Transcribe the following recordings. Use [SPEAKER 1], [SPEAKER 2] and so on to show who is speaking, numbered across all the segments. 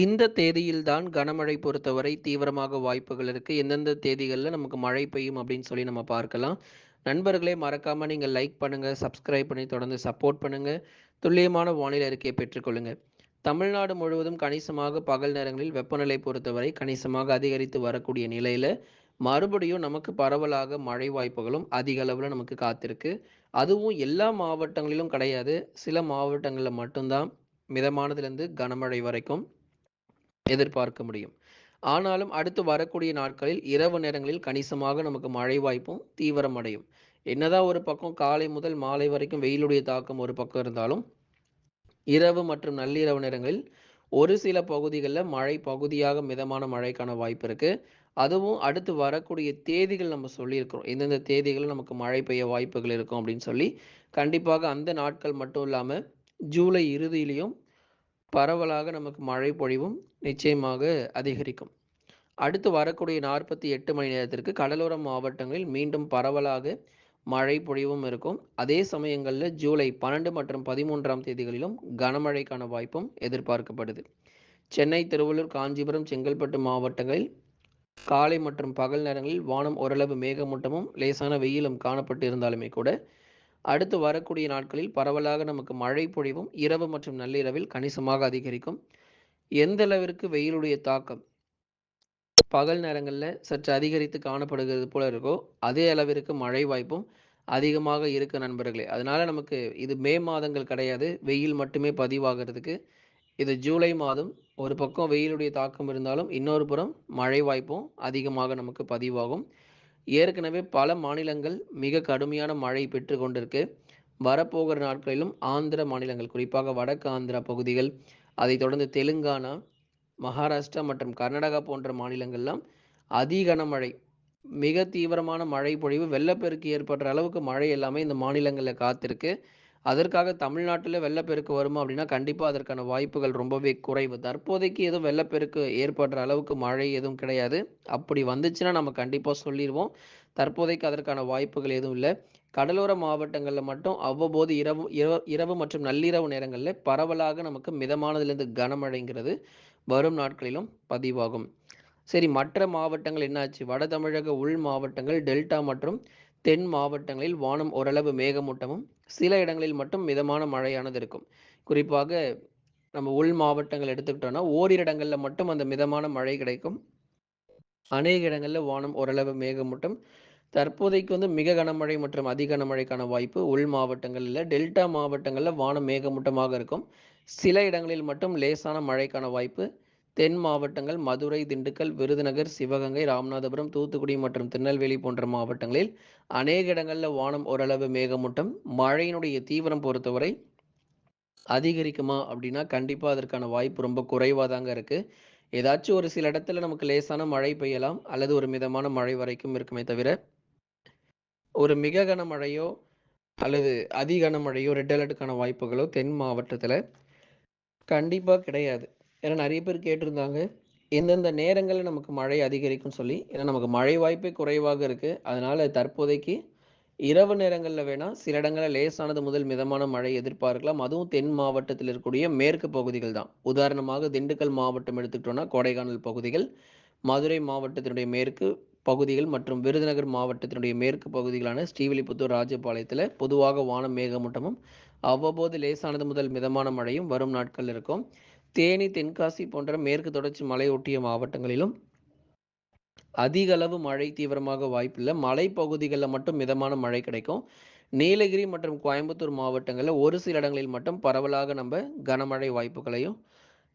[SPEAKER 1] இந்த தேதியில்தான் கனமழை பொறுத்தவரை தீவிரமாக வாய்ப்புகள் இருக்கு. எந்தெந்த தேதிகளில் நமக்கு மழை பெய்யும் அப்படின்னு சொல்லி நம்ம பார்க்கலாம். நண்பர்களே மறக்காம நீங்க லைக் பண்ணுங்க, சப்ஸ்கிரைப் பண்ணி தொடர்ந்து சப்போர்ட் பண்ணுங்க. துல்லியமான வானிலை அறிக்கையை பெற்றுக்கொள்ளுங்க. தமிழ்நாடு முழுவதும் கணிசமாக பகல் நேரங்களில் வெப்பநிலை பொறுத்தவரை கணிசமாக அதிகரித்து வரக்கூடிய நிலையில, மறுபடியும் நமக்கு பரவலாக மழை வாய்ப்புகளும் அதிக அளவில் நமக்கு காத்திருக்கு. அதுவும் எல்லா மாவட்டங்களிலும் கிடையாது. சில மாவட்டங்களில் மட்டும்தான் மிதமானதுலேருந்து கனமழை வரைக்கும் எதிர்பார்க்க முடியும். ஆனாலும் அடுத்து வரக்கூடிய நாட்களில் இரவு நேரங்களில் கணிசமாக நமக்கு மழை வாய்ப்பும் தீவிரமடையும். என்னதான் ஒரு பக்கம் காலை முதல் மாலை வரைக்கும் வெயிலுடைய தாக்கம் ஒரு பக்கம் இருந்தாலும், இரவு மற்றும் நள்ளிரவு நேரங்களில் ஒரு சில பகுதிகளில் மழை பகுதியாக மிதமான மழைக்கான வாய்ப்பு இருக்கு. அதுவும் அடுத்து வரக்கூடிய தேதிகள் நம்ம சொல்லியிருக்கிறோம். எந்தெந்த தேதிகளில் நமக்கு மழை பெய்ய வாய்ப்புகள் இருக்கும் அப்படின்னு சொல்லி, கண்டிப்பாக அந்த நாட்கள் மட்டும் இல்லாமல் ஜூலை இறுதியிலையும் பரவலாக நமக்கு மழை பொழிவும் நிச்சயமாக அதிகரிக்கும். அடுத்து வரக்கூடிய 48 மணி நேரத்திற்கு கடலோர மாவட்டங்களில் மீண்டும் பரவலாக மழை பொழிவும் இருக்கும். அதே சமயங்களில் ஜூலை 12 மற்றும் 13ஆம் தேதிகளிலும் கனமழைக்கான வாய்ப்பும் எதிர்பார்க்கப்படுது. சென்னை, திருவள்ளூர், காஞ்சிபுரம், செங்கல்பட்டு மாவட்டங்களில் காலை மற்றும் பகல் நேரங்களில் வானம் ஓரளவு மேகமூட்டமும், லேசான வெயிலும் காணப்பட்டு இருந்தாலுமே கூட, அடுத்து வரக்கூடிய நாட்களில் பரவலாக நமக்கு மழை பொழிவும் இரவு மற்றும் நள்ளிரவில் கணிசமாக அதிகரிக்கும். எந்த அளவிற்கு வெயிலுடைய தாக்கம் பகல் நேரங்களில் சற்று அதிகரித்து காணப்படுகிறது போல இருக்கோ, அதே அளவிற்கு மழை வாய்ப்பும் அதிகமாக இருக்கு நண்பர்களே. அதனால நமக்கு இது மே மாதங்கள் கிடையாது. வெயில் மட்டுமே பதிவாகிறதுக்கு இது ஜூலை மாதம். ஒரு பக்கம் வெயிலுடைய தாக்கம் இருந்தாலும், இன்னொரு புறம் மழை வாய்ப்பும் அதிகமாக நமக்கு பதிவாகும். ஏற்கனவே பல மாநிலங்கள் மிக கடுமையான மழை பெற்று கொண்டிருக்கு. வரப்போகிற நாட்களிலும் ஆந்திர மாநிலங்கள், குறிப்பாக வடக்கு ஆந்திரா பகுதிகள், அதைத் தொடர்ந்து தெலுங்கானா, மகாராஷ்டிரா மற்றும் கர்நாடகா போன்ற மாநிலங்கள்லாம் அதி கனமழை, மிக தீவிரமான மழை பொழிவு, வெள்ளப்பெருக்கு ஏற்படுற அளவுக்கு மழை எல்லாமே இந்த மாநிலங்களில் காத்திருக்கு. அதற்காக தமிழ்நாட்டில் வெள்ளப்பெருக்கு வருமா அப்படின்னா, கண்டிப்பாக அதற்கான வாய்ப்புகள் ரொம்பவே குறைவு. தற்போதைக்கு எதுவும் வெள்ளப்பெருக்கு ஏற்படுற அளவுக்கு மழை எதுவும் கிடையாது. அப்படி வந்துச்சுன்னா நம்ம கண்டிப்பாக சொல்லிடுவோம் தற்போதைக்கு அதற்கான வாய்ப்புகள் எதுவும் இல்லை கடலோர மாவட்டங்களில் மட்டும் அவ்வப்போது இரவு இரவு இரவு மற்றும் நள்ளிரவு நேரங்களில் பரவலாக நமக்கு மிதமானதுலேருந்து கனமழைங்கிறது வரும் நாட்களிலும் பதிவாகும். சரி மற்ற மாவட்டங்கள் என்னாச்சு? வட தமிழக உள் மாவட்டங்கள், டெல்டா மற்றும் தென் மாவட்டங்களில் வானம் ஓரளவு மேகமூட்டமும், சில இடங்களில் மட்டும் மிதமான மழையானது இருக்கும். குறிப்பாக நம்ம உள் மாவட்டங்கள் எடுத்துக்கிட்டோம்னா, ஓரிரு இடங்களில் மட்டும் அந்த மிதமான மழை கிடைக்கும். அநேக இடங்களில் வானம் ஓரளவு மேகமூட்டம். தற்போதைக்கு வந்து மிக கனமழை மற்றும் அதி கனமழைக்கான வாய்ப்பு உள் மாவட்டங்களில் டெல்டா மாவட்டங்களில் வானம் மேகமூட்டமாக இருக்கும். சில இடங்களில் மட்டும் லேசான மழைக்கான வாய்ப்பு. தென் மாவட்டங்கள் மதுரை, திண்டுக்கல், விருதுநகர், சிவகங்கை, ராமநாதபுரம், தூத்துக்குடி மற்றும் திருநெல்வேலி போன்ற மாவட்டங்களில் அநேக இடங்களில் வானம் ஓரளவு மேகமூட்டம். மழையினுடைய தீவிரம் பொறுத்தவரை அதிகரிக்குமா அப்படின்னா, கண்டிப்பாக அதற்கான வாய்ப்பு ரொம்ப குறைவாக தாங்க இருக்குது ஏதாச்சும் ஒரு சில இடத்துல நமக்கு லேசான மழை பெய்யலாம். அல்லது ஒரு மிதமான மழை வரைக்கும் இருக்குமே தவிர, ஒரு மிக கனமழையோ அல்லது அதி கனமழையோ, ரெட் அலர்ட்டுக்கான வாய்ப்புகளோ தென் மாவட்டத்தில் கண்டிப்பாக கிடையாது. ஏன்னா நிறைய பேர் கேட்டிருந்தாங்க. எந்தெந்த நேரங்களில் நமக்கு மழை அதிகரிக்கும் சொல்லி. ஏன்னா நமக்கு மழை வாய்ப்பே குறைவாக இருக்குது அதனால் தற்போதைக்கு இரவு நேரங்களில் வேணால் சில இடங்களில் லேசானது முதல் மிதமான மழை எதிர்பார்க்கலாம். அதுவும் தென் மாவட்டத்தில் இருக்கக்கூடிய மேற்கு பகுதிகள் தான். உதாரணமாக திண்டுக்கல் மாவட்டம் எடுத்துக்கிட்டோன்னா கொடைக்கானல் பகுதிகள், மதுரை மாவட்டத்தினுடைய மேற்கு பகுதிகள் மற்றும் விருதுநகர் மாவட்டத்தினுடைய மேற்கு பகுதிகளான ஸ்ரீவில்லிபுத்தூர், ராஜபாளையத்தில் பொதுவாக வானம் மேகமூட்டமும், அவ்வப்போது லேசானது முதல் மிதமான மழையும் வரும் நாட்கள் இருக்கும். தேனி, தென்காசி போன்ற மேற்கு தொடர்ச்சி மலையொட்டிய மாவட்டங்களிலும் அதிக அளவு மழை தீவிரமாக வாய்ப்பில்லை மலைப்பகுதிகளில் மட்டும் மிதமான மழை கிடைக்கும். நீலகிரி மற்றும் கோயம்புத்தூர் மாவட்டங்களில் ஒரு சில இடங்களில் மட்டும் பரவலாக நம்ம கனமழை வாய்ப்புகளையும்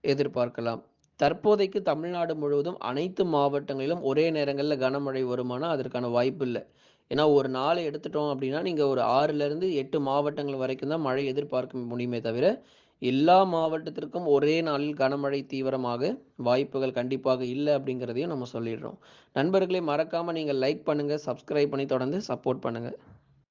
[SPEAKER 1] எதிர்பார்க்கலாம். தற்போதைக்கு தமிழ்நாடு முழுவதும் அனைத்து மாவட்டங்களிலும் ஒரே நேரங்களில் கனமழை வருமானால் அதற்கான வாய்ப்பு இல்லை ஏன்னா ஒரு நாளை எடுத்துட்டோம் அப்படின்னா, நீங்கள் ஒரு 6லிருந்து 8 மாவட்டங்கள் வரைக்கும் தான் மழை எதிர்பார்க்க முடியுமே தவிர, எல்லா மாவட்டத்திற்கும் ஒரே நாளில் கனமழை தீவிரமாக வாய்ப்புகள் கண்டிப்பாக இல்லை அப்படிங்கிறதையும் நம்ம சொல்லிடுறோம். நண்பர்களை மறக்காமல் நீங்கள் லைக் பண்ணுங்கள் சப்ஸ்கிரைப் பண்ணி தொடர்ந்து சப்போர்ட் பண்ணுங்கள்